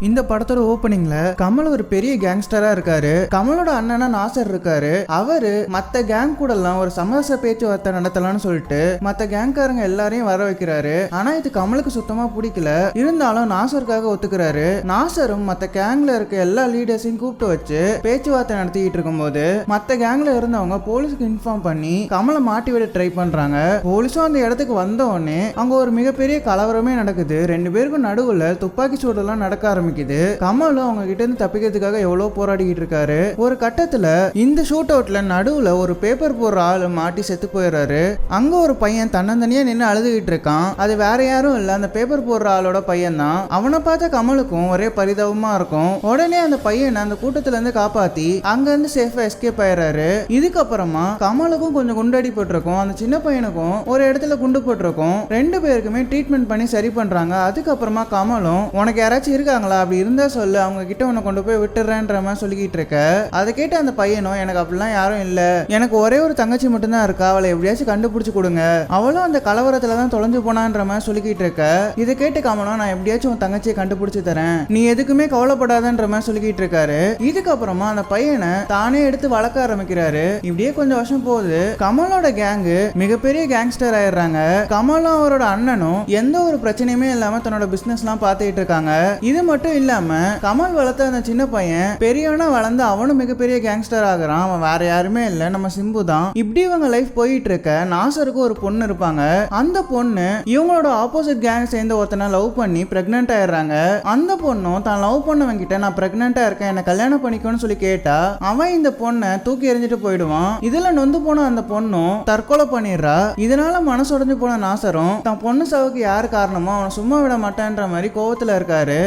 இந்த படத்தோட ஓப்பனிங்ல கமல் ஒரு பெரிய கேங்ஸ்டரா இருக்காரு. கமலோட அண்ணனா நாசர் இருக்காரு. அவரு மத்த கேங் கூட எல்லாம் ஒரு சமரச பேச்சுவார்த்தை நடத்தலாம்னு சொல்லிட்டு மத்த கேங்காரங்க எல்லாரையும் வர வைக்கிறாரு. ஆனா இது கமலுக்கு சுத்தமா பிடிக்கல. இருந்தாலும் நாசருக்காக ஒத்துக்கிறாரு. நாசரும் மத்த கேங்ல இருக்க எல்லா லீடர்ஸையும் கூப்பிட்டு வச்சு பேச்சுவார்த்தை நடத்திக்கிட்டு இருக்கும்போது மத்த கேங்ல இருந்தவங்க போலீஸ்க்கு இன்ஃபார்ம் பண்ணி கமலை மாட்டி விட ட்ரை பண்றாங்க. போலீஸும் அந்த இடத்துக்கு வந்த உடனே அங்க ஒரு மிகப்பெரிய கலவரமே நடக்குது. ரெண்டு பேருக்கும் நடுவுல துப்பாக்கி சூடெல்லாம் நடக்க ஆரம்பிக்குது. கமலும் அவங்க கிட்ட இருந்து தப்பிக்கிறதுக்காக எவ்வளவு போராடிக்கிட்டு இருக்காரு. ஒரு கட்டத்துல இந்த ஷூட் அவுட்ல நடுவுல ஒரு பேப்பர் போடுற ஆளு மாட்டி செத்து போயிடுறாரு. அங்க ஒரு பையன் தன்னந்தனியா நின்று அழுதுகிட்டு இருக்கான். அது வேற யாரும் இல்ல. அந்த பேப்பர் போடுற ஆளோட பையன் தான். அவனை பார்த்த கமலுக்கும் ஒரே பரிதாபமா இருக்கும். உடனே அந்த பையனை அந்த கூட்டத்துல இருந்து காப்பாத்தி அங்க இருந்து சேஃபா எஸ்கேப் ஆயிடுறாரு. இதுக்கப்புறமா கமலுக்கும் கொஞ்சம் குண்டடி போட்டிருக்கும். அந்த சின்ன பையனுக்கும் ஒரு இடத்துல குண்டு போட்டிருக்கும். ரெண்டு பேருக்குமே ட்ரீட்மெண்ட் பண்ணி சரி பண்றாங்க. அதுக்கப்புறமா கமலும் உனக்கு யாராச்சும் இருக்காங்களா? அப்படி இருந்தா சொல்லு அவங்க கிட்ட உன்னை கொண்டு போய் விட்டுறேன்ற மாதிரி சொல்லிக்கிட்டு இருக்க. அதை கேட்டு அந்த பையனும் எனக்கு அப்படிலாம் யாரும் இல்ல. எனக்கு ஒரே ஒரு தங்கச்சி மட்டும்தான் இருக்கா. அவளை எப்படியாச்சும் கண்டுபிடிச்சு கொடுங்க. அவளும் அந்த கலவரத்துல தான் தொலைஞ்சு போனான்ற மாதிரி சொல்லிக்கிட்டு இருக்க. இதை கேட்டு காமனும் நான் எப்படியாச்சும் உன் தங்கச்சியை கண்டுபிடிச்சு தரேன். நீ எதுக்குமே கவலைப்படாதன்ற மாதிரி சொல்லிக்கிட்டு இருக்காரு. இதுக்கப்புறமா அந்த பையனை தானே எடுத்து வளர்க்க ஆரம்பிக்கிறாரு. இப்படியே கொஞ்சம் வருஷம் போகுது. கமலோட கேங்கு மிகப்பெரிய கேங்ஸ்டர் ஆயிடுறாங்க. கமலும் அவரோட அண்ணனும் எந்த ஒரு பிரச்சனையுமே இல்லாம தன்னோட பிசினஸ்லாம் பார்த்துட்டு இருக்காங்க. இது மட்டும் இல்லாம கமல் வளர்த்த அந்த சின்ன பையன் பெரியவனா வளர்ந்து அவனும் மிகப்பெரிய கேங்ஸ்டர் ஆகுறான். அவன் வேற யாருமே இல்லை. நம்ம சிம்பு தான். இப்படி இவங்க லைஃப் போயிட்டு இருக்க நாசருக்கு ஒரு பொண்ணு இருப்பாங்க. அந்த பொண்ணு இவங்களோட ஆப்போசிட் கேங் சேர்ந்த ஒருத்தனை லவ் பண்ணி பிரெக்னென்ட் ஆயிடுறாங்க. அந்த பொண்ணும் தான் லவ் பண்ணவன் கிட்ட நான் பிரெக்னெண்டா இருக்கேன். என்ன கல்யாணம் பண்ணிக்கோன்னு சொல்லி கேட்டா அவன் இந்த பொண்ணை தூக்கி எறிஞ்சிட்டு போயிடுவான். இதுல நொந்து போன அந்த பொண்ணும் தற்கொலை பண்ணிடுறா. இதனால மனசு உடஞ்சு போன நாசரும் தன் பொண்ணு சாவுக்கு யார் காரணமோ அவனை சும்மா விட மாட்டேன்ற மாதிரி கோவத்துல இருக்காரு.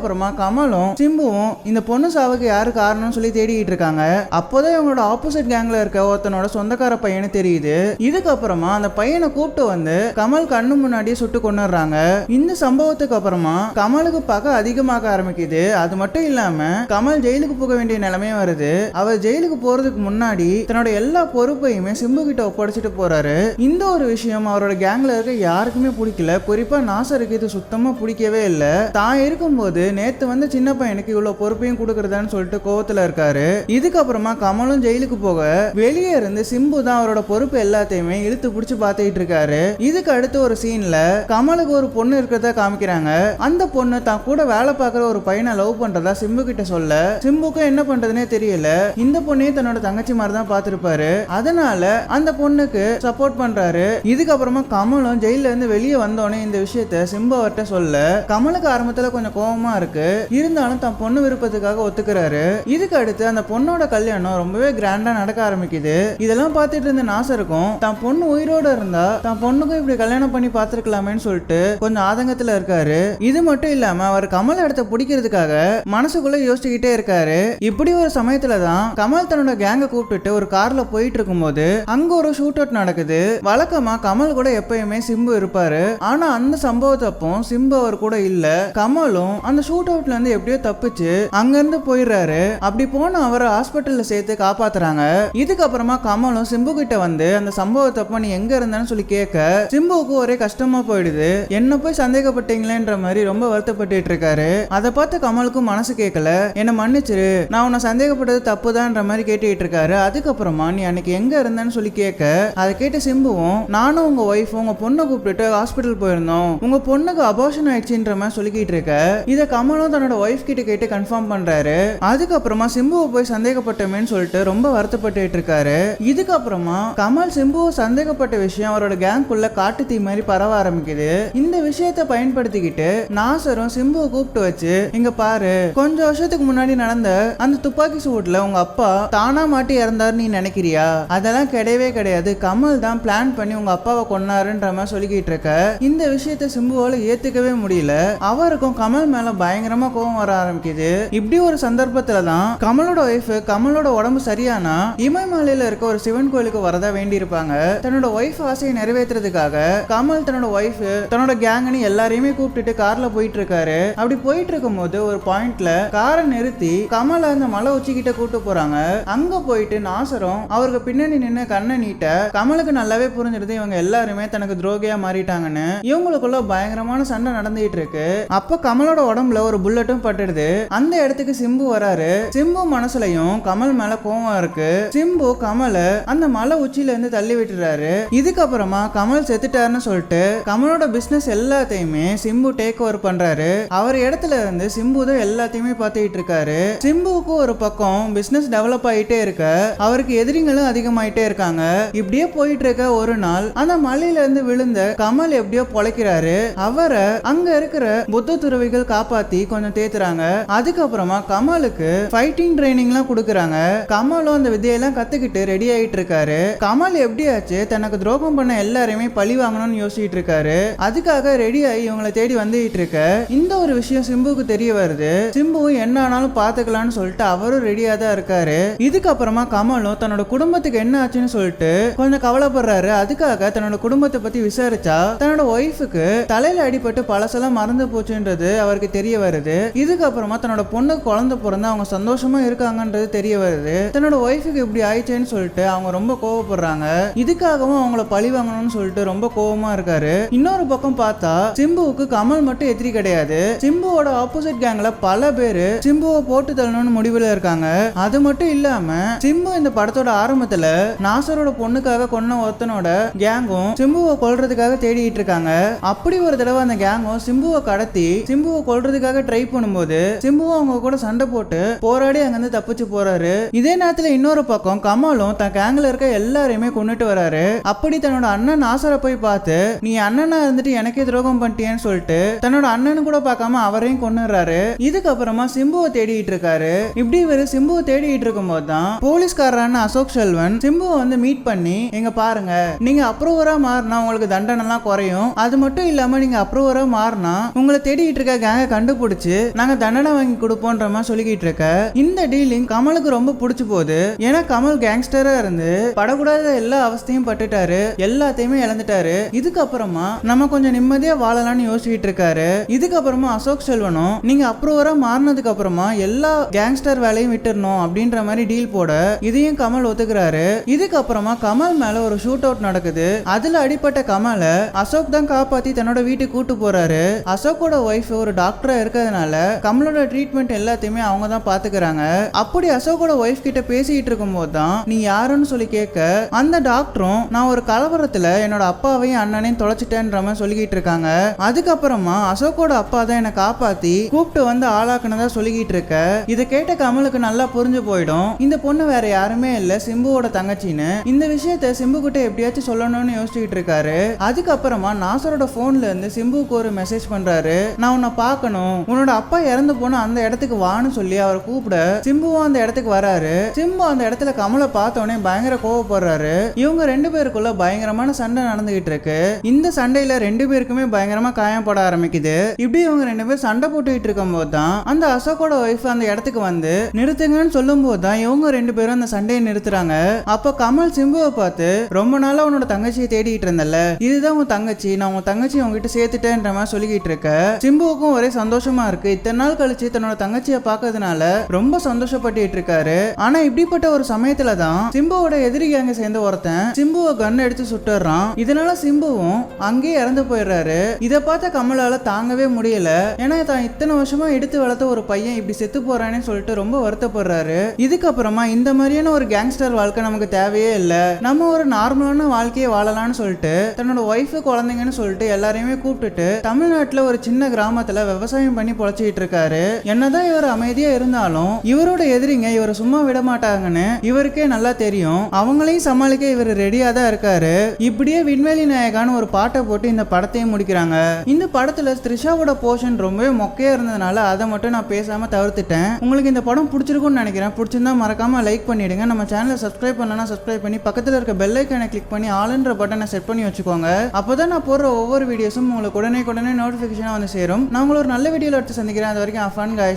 அதுக்கப்புறமா கமலும் சிம்புவும் இந்த பொண்ணு சாவுக்கு யாரு காரணம்னு சொல்லி தேடிக்கிட்டு இருக்காங்க. அப்போதான் இவங்களோட ஆப்போசிட் கேங்ல இருக்க ஒருத்தனோட சொந்தக்கார பையனு தெரியுது. இதுக்கப்புறமா அந்த பையனை கூப்பிட்டு வந்து கமல் கண்ணு முன்னாடியே சுட்டு கொண்டுறாங்க இந்த சம்பவத்துக்கு அப்புறமா கமலுக்கு பகை அதிகமாக ஆரம்பிக்குது. அது மட்டும் இல்லாம கமல் ஜெயிலுக்கு போக வேண்டிய நிலைமையும் வருது. அவர் ஜெயிலுக்கு போறதுக்கு முன்னாடி தன்னோட எல்லா பொறுப்பையுமே சிம்பு கிட்ட ஒப்படைச்சிட்டு போறாரு. இந்த ஒரு விஷயம் அவரோட கேங்ல இருக்க யாருக்குமே பிடிக்கல. குறிப்பா நாசருக்கு இது சுத்தமா பிடிக்கவே இல்லை. தான் இருக்கும்போது நேத்து வந்து சின்ன பையனுக்கு இவ்வளவு பொறுப்பையும் கொடுக்கறதான்னு சொல்லிட்டு கோவத்துல இருக்காரு. இதுக்கப்புறமா கமலும் ஜெயிலுக்கு போக வெளியே இருந்து சிம்பு தான் அவரோட பொறுப்பு எல்லாத்தையுமே இழுத்து பிடிச்சு பார்த்துக்கிட்டு இருக்காரு. இதுக்கு அடுத்து ஒரு சீன்ல கமலுக்கு ஒரு பொண்ணு இருக்கிறத காமிக்கிறாங்க. அந்த பொண்ணு தான் கூட வேலை பார்க்குற ஒரு பையனை லவ் பண்றதா சிம்பு கிட்ட சொல்ல சிம்புக்கும் என்ன பண்றதுனே தெரியல. இந்த பொண்ணையும் தன்னோட தங்கச்சி மாதிரி தான் பார்த்துருப்பாரு. அதனால அந்த பொண்ணுக்கு சப்போர்ட் பண்றாரு. இதுக்கப்புறமா கமலும் ஜெயில இருந்து வெளியே வந்தோடனே இந்த விஷயத்த சிம்பு அவர்கிட்ட சொல்ல கமலுக்கு ஆரம்பத்துல கொஞ்சம் கோபமா இருக்கு. இருந்தாலும் தன் பொண்ணு விருப்பத்துக்காக ஒத்துக்கிறாரு. இதுக்கு அடுத்து அந்த பொண்ணோட கல்யாணம் ரொம்பவே கிராண்டா நடக்க ஆரம்பிக்குது. இதெல்லாம் பார்த்துட்டு இருந்த நாசருக்கும் தன் பொண்ணு உயிரோட இருந்தா தன் பொண்ணுக்கும் இப்படி கல்யாணம் பண்ணி பார்த்துருக்கலாமேன்னு சொல்லிட்டு கொஞ்சம் ஆதங்கத்துல இருக்காரு. இது மட்டும் இல்லாம அவர் கமல் இடத்த பிடிக்கிறதுக்காக மனசுக்குள்ள யோசிச்சுக்கிட்டே இருக்காரு. இப்படி ஒரு சமயத்துல தான் கமல் தன்னோட கேங்க கூப்பிட்டுட்டு ஒரு கார்ல போயிட்டு இருக்கும்போது அங்க ஒரு ஷூட் அவுட் நடக்குது. வழக்கமா கமல் கூட எப்பயுமே சிம்பு இருப்பாரு. ஆனா அந்த சம்பவத்தப்போ சிம்பு அவர் கூட இல்ல. கமலும் அந்த ஷூட் அவுட்ல இருந்து எப்படியோ தப்பிச்சு அங்க இருந்து போயிடுறாரு. அப்படி போன அவரை ஹாஸ்பிட்டல்ல சேர்த்து காப்பாத்துறாங்க. இதுக்கப்புறமா கமலும் சிம்பு கிட்ட வந்து அந்த சம்பவத்தப்ப நீ எங்க இருந்தேன்னு சொல்லி கேட்க சிம்புவுக்கு ஒரே கஷ்டமா போயிடுது. என்ன போய் சந்தேகப்பட்டீங்களேன்ற மாதிரி ரொம்ப வருத்தப்பட்டு இருக்காரு. அதை பார்த்து கமலுக்கும் மனசு கேட்கல. என்ன மன்னிச்சிரு. நான் உன்னை சந்தேகப்பட்டது தப்புதான்ற மாதிரி கேட்டுக்கிட்டு இருக்காரு. அதுக்கப்புறமா நீ அன்னைக்கு எங்க இருந்தேன்னு சொல்லி கேட்க அதை கேட்டு சிம்புவும் நானும் உங்க ஒய்ஃப் உங்க பொண்ணை கூப்பிட்டுட்டு ஹாஸ்பிட்டல் போயிருந்தோம். உங்க பொண்ணுக்கு அபார்ஷன் ஆயிடுச்சுன்ற மாதிரி சொல்லிக்கிட்டு இருக்க. இதை கமலும் தன்னோட ஒய்ஃப் கிட்ட கேட்டு கன்ஃபார்ம் பண்றாரு. அதுக்கப்புறமா சிம்புவை போய் சந்தேகப்பட்டமேன்னு சொல்லிட்டு ரொம்ப வருத்தப்பட்டு இருக்காரு. இதுக்கப்புறமா கமல் சிம்புவை சந்தேகப்பட்ட விஷயம் அவரோட கேங்குள்ள காட்டு தீ மாதிரி பரவ ஆரம்பிக்குது. இந்த விஷயத்தை பயன்படுத்திக்கிட்டு நாசரும் சிம்புவை கூப்பிட்டு வச்சு இங்க பாரு கொஞ்சம் வருஷத்துக்கு முன்னாடி நடந்த அந்த துப்பாக்கி சூட்ல உங்க அப்பா தானா மாட்டி இறந்தாரு நீ நினைக்கிறியா? அதெல்லாம் கிடையவே கிடையாது. கமல் தான் பிளான் பண்ணி உங்க அப்பாவை கொன்னாருன்ற மாதிரி சொல்லிக்கிட்டு இருக்க. இந்த விஷயத்த சிம்புவால ஏத்துக்கவே முடியல. அவருக்கும் கமல் மேல பயங்கரமா கோவம் வர ஆரம்பிக்குது. இப்படி ஒரு சந்தர்ப்பத்துல தான் கமலோட ஒய்ஃப் கமலோட உடம்பு சரியானா இமயமலையில இருக்க ஒரு சிவன் கோயிலுக்கு வரதா வேண்டி இருப்பாங்க தன்னோட ஒய்ஃப் ஆசையை நிறைவேற்றுறதுக்காக கமல் தன்னோட ஒய்ஃப் தன்னோட கேங்னு எல்லாரையுமே கூப்பிட்டுட்டு கார்ல போயிட்டு இருக்காரு அப்படி போயிட்டு இருக்கும்போது ஒரு பாயிண்ட்ல காரை நிறுத்தி கமலை அந்த மலை உச்சிக்கிட்ட கூட்டு போறாங்க. அங்க போயிட்டு நாசரும் அவருக்கு பின்னாடி நின்று கண்ணை நீட்ட கமலுக்கு நல்லாவே புரிஞ்சிருது இவங்க எல்லாருமே தனக்கு துரோகியா மாறிட்டாங்கன்னு. இவங்களுக்குள்ள பயங்கரமான சண்டை நடந்துகிட்டு இருக்கு. அப்ப கமலோட உடம்பு உடம்புல ஒரு புல்லட்டும் பட்டுடுது. அந்த இடத்துக்கு சிம்பு வராரு. சிம்பு மனசுலயும் கமல் மேல கோவம் இருக்கு. சிம்பு கமலை அந்த மலை உச்சியில இருந்து தள்ளி விட்டுறாரு. இதுக்கப்புறமா கமல் செத்துட்டாருன்னு சொல்லிட்டு கமலோட பிசினஸ் எல்லாத்தையுமே சிம்பு டேக் ஓவர் பண்றாரு. அவர் இடத்துல இருந்து சிம்பு தான் எல்லாத்தையுமே பார்த்துக்கிட்டு இருக்காரு. சிம்புவுக்கு ஒரு பக்கம் பிசினஸ் டெவலப் ஆயிட்டே இருக்க. அவருக்கு எதிரிங்களும் அதிகமாயிட்டே இருக்காங்க. இப்படியே போயிட்டு இருக்க ஒரு நாள் அந்த மலையில இருந்து விழுந்த கமல் எப்படியோ பொழைக்கிறாரு. அவரை அங்க இருக்கிற புத்த துறவிகள் காப்பாத்தி கொஞ்சம் தேத்துறாங்க. அதுக்கப்புறமா கமலுக்கு ஃபைட்டிங் ட்ரைனிங் எல்லாம் கொடுக்குறாங்க. கமலும் அந்த வித்தையெல்லாம் கத்துக்கிட்டு ரெடி ஆயிட்டு இருக்காரு கமல் எப்படியாச்சு தனக்கு துரோகம் பண்ண எல்லாரையுமே பழி வாங்கணும்னு யோசிச்சுட்டு இருக்காரு அதுக்காக ரெடி ஆகி இவங்களை தேடி வந்துகிட்டு இருக்க இந்த ஒரு விஷயம் சிம்புவுக்கு தெரிய வருது. சிம்புவும் என்ன ஆனாலும் பாத்துக்கலாம்னு சொல்லிட்டு அவரும் ரெடியா தான் இருக்காரு. இதுக்கப்புறமா கமலும் தன்னோட குடும்பத்துக்கு என்ன ஆச்சுன்னு சொல்லிட்டு கொஞ்சம் கவலைப்படுறாரு. அதுக்காக தன்னோட குடும்பத்தை பத்தி விசாரிச்சா தன்னோட ஒய்ஃபுக்கு தலையில அடிபட்டு பழசெல்லாம் மறந்து போச்சுன்றது அவருக்கு தெரிய வருது. இதுக்கப்புறமா தன்னோட பொண்ணு குழந்தை பிறந்து அவங்க சந்தோஷமா இருக்காங்கன்றது தெரிய வருது. தன்னோட ஒய்ஃபுக்கு இப்படி ஆயிடுச்சேன்னு சொல்லிட்டு அவங்க ரொம்ப கோவப்படுறாங்க. இதுக்காகவும் அவங்கள பழி வாங்கணும்னு சொல்லிட்டு ரொம்ப கோவமா இருக்காரு. இன்னொரு பக்கம் பார்த்தா சிம்புவுக்கு கமல் மட்டும் எதிரி கிடையாது. சிம்புவோட ஆப்போசிட் கேங்ல பல பேர் சிம்புவை போட்டு தள்ளணும்னு முடிவுல இருக்காங்க. அது மட்டும் இல்லாம சிம்பு இந்த படத்தோட ஆரம்பத்துல நாசரோட பொண்ணுக்காக கொன்ன ஒருத்தனோட கேங்கும் சிம்புவை கொல்றதுக்காக தேடிட்டு இருக்காங்க. அப்படி ஒரு தடவை அந்த கேங்கும் சிம்புவை கடத்தி சிம்புவை தப்பிக்கிறதுக்காக ட்ரை பண்ணும்போது சிம்புவும் அவங்க கூட சண்டை போட்டு போராடி அங்கிருந்து தப்பிச்சு போறாரு. இதே நேரத்துல இன்னொரு பக்கம் கமலும் தன் கேங்ல இருக்க எல்லாரையுமே கொண்டுட்டு வராரு. அப்படி தன்னோட அண்ணன் ஆசரை போய் பார்த்து நீ அண்ணனா இருந்துட்டு எனக்கே துரோகம் பண்ணிட்டியேன்னு சொல்லிட்டு தன்னோட அண்ணனு கூட பார்க்காம அவரையும் கொண்டுறாரு இதுக்கப்புறமா சிம்புவை தேடிட்டு இருக்காரு. இப்படி இவரு சிம்புவை தேடிட்டு இருக்கும்போது தான் போலீஸ்காரரான அசோக் செல்வன் சிம்புவை வந்து மீட் பண்ணி எங்க பாருங்க நீங்க அப்ரூவரா மாறினா உங்களுக்கு தண்டனை எல்லாம் குறையும். அது மட்டும் இல்லாம நீங்க அப்ரூவரா மாறினா உங்களை தேடிட்டு இருக்க கேங்க கண்டுபிடிச்சு நாங்க தண்டனை வாங்கி கொடுப்போன்ற மாதிரி சொல்லிக்கிட்டு இருக்க இந்த டீலிங் கமலுக்கு ரொம்ப பிடிச்சு போகுது. ஏன்னா கமல் கேங்ஸ்டரா இருந்து படக்கூடாத எல்லா அவஸ்தையும் பட்டுட்டாரு எல்லாத்தையுமே இழந்துட்டாரு. இதுக்கப்புறமா நம்ம கொஞ்சம் நிம்மதியா வாழலாம்னு யோசிச்சுட்டு இருக்காரு. இதுக்கப்புறமா அசோக் செல்வனும் நீங்க அப்ரூவரா மாறினதுக்கு அப்புறமா எல்லா கேங்ஸ்டர் வேலையும் விட்டுறணும் அப்படின்ற மாதிரி டீல் போட இதையும் கமல் ஒத்துக்கிறாரு. இதுக்கப்புறமா கமல் மேல ஒரு ஷூட் அவுட் நடக்குது. அதுல அடிப்பட்ட கமலை அசோக் தான் காப்பாத்தி தன்னோட வீட்டுக்கு கூட்டு போறாரு. அசோக்கோட ஒய்ஃப் ஒரு டாக்டரா இருக்கிறதுனால கமலோட ட்ரீட்மெண்ட் எல்லாத்தையுமே அவங்க தான் பாத்துக்கிறாங்க அப்படி அசோக்கோட ஒய்ஃப் கிட்ட பேசிட்டு இருக்கும்போது தான் நீ யாருன்னு சொல்லி கேட்க அந்த டாக்டரும் நான் ஒரு கலவரத்துல என்னோட அப்பாவையும் அண்ணனையும் தொலைச்சிட்டேன்ற மாதிரி சொல்லிக்கிட்டு இருக்காங்க. அதுக்கப்புறமா அசோக்கோட அப்பா தான் என்னை காப்பாத்தி கூப்பிட்டு வந்து ஆளாக்குனதா சொல்லிக்கிட்டு இருக்க. இதை கேட்ட கமலுக்கு நல்லா புரிஞ்சு போயிடும். இந்த பொண்ணு வேற யாருமே இல்ல சிம்புவோட தங்கச்சின்னு. இந்த விஷயத்த சிம்பு கிட்ட எப்படியாச்சும் சொல்லணும்னு யோசிச்சுட்டு இருக்காரு. அதுக்கப்புறமா நாசரோட போன்ல இருந்து சிம்புவுக்கு ஒரு மெசேஜ் பண்றாரு. நான் உன்னை பார்க்கணும் உன்னோட அப்பா இறந்து போன அந்த இடத்துக்கு வான்னு சொல்லி அவரை கூப்பிட சிம்புவும் அந்த இடத்துக்கு வராரு. சிம்பு அந்த இடத்துல கமலை பார்த்த உடனே பயங்கர கோவப்படுறாரு. இவங்க ரெண்டு பேருக்குள்ள பயங்கரமான சண்டை நடந்துகிட்டு இருக்கு. இந்த சண்டையில ரெண்டு பேருக்குமே பயங்கரமா காயப்பட ஆரம்பிக்குது. இப்படி இவங்க ரெண்டு பேரும் சண்டை போட்டுக்கிட்டு இருக்கும் போது தான் அந்த அசோக்கோட ஒய்ஃப் அந்த இடத்துக்கு வந்து நிறுத்துங்கன்னு சொல்லும் போது தான் இவங்க ரெண்டு பேரும் அந்த சண்டையை நிறுத்துறாங்க. அப்ப கமல் சிம்புவை பார்த்து ரொம்ப நாளா உன்னோட தங்கச்சியை தேடிட்டு இருந்தல இதுதான் உன் தங்கச்சி. நான் உன் தங்கச்சி உங்ககிட்ட சேர்த்துட்டேன்ற மாதிரி சொல்லிக்கிட்டு இருக்க. சிம்புவுக்கும் ஒரே சந்தோஷம் சந்தோஷமா இருக்கு. இத்தனை நாள் கழிச்சு தன்னோட தங்கச்சியை பார்க்கறதுனால ரொம்ப சந்தோஷப்பட்டுட்டு இருக்காரு. ஆனா இப்படிப்பட்ட ஒரு சமயத்துல தான் சிம்புவோட எதிரி கேங்க சேர்ந்த ஒருத்தன் சிம்புவை கன் எடுத்து சுட்டுறான். இதனால சிம்புவும் அங்கேயே இறந்து போயிடுறாரு. இதை பார்த்த கமலால தாங்கவே முடியல. ஏன்னா தான் இத்தனை வருஷமா எடுத்து வளர்த்த ஒரு பையன் இப்படி செத்து போறானே சொல்லிட்டு ரொம்ப வருத்தப்படுறாரு. இதுக்கப்புறமா இந்த மாதிரியான ஒரு கேங்ஸ்டர் வாழ்க்கை நமக்கு தேவையே இல்லை. நம்ம ஒரு நார்மலான வாழ்க்கையை வாழலாம்னு சொல்லிட்டு தன்னோட ஒய்ஃபு குழந்தைங்கன்னு சொல்லிட்டு எல்லாரையுமே கூப்பிட்டுட்டு தமிழ்நாட்டுல ஒரு சின்ன கிராமத்துல விவசாயம் பண்ணி பொழைச்சிட்டு இருக்காரு என்னதான் இவர் அமைதியா இருந்தாலும் இவரோட எதிரிங்க இவரை சும்மா விட மாட்டாங்கன்னு இவருக்கே நல்லா தெரியும். அவங்களையும் சமாளிக்க இவர் ரெடியா தான் இருக்காரு. இப்படியே விண்வெளி நாயகான்னு ஒரு பாட்டை போட்டு இந்த படத்தையும் முடிக்கிறாங்க. இந்த படத்துல த்ரிஷாவோட போர்ஷன் ரொம்பவே மொக்கையா இருந்ததுனால அதை மட்டும் நான் பேசாம தவிர்த்துட்டேன். உங்களுக்கு இந்த படம் பிடிச்சிருக்கும்னு நினைக்கிறேன். பிடிச்சிருந்தா மறக்காம லைக் பண்ணிடுங்க. நம்ம சேனலை சப்ஸ்கிரைப் பண்ணலன்னா சப்ஸ்கிரைப் பண்ணி பக்கத்துல இருக்க பெல் ஐக்கனை கிளிக் பண்ணி ஆளுன்ற பட்டனை செட் பண்ணி வச்சுக்கோங்க. அப்போதான் நான் போடுற ஒவ்வொரு வீடியோஸும் உங்களுக்கு உடனே உடனே நோட்டிஃபிகேஷனாக வந்து சேரும். நான் உங்களை ஒரு நல்ல வீடியோவில் எடுத்து சந்திக்கிறேன். அது வரைக்கும் ஃபன் guys.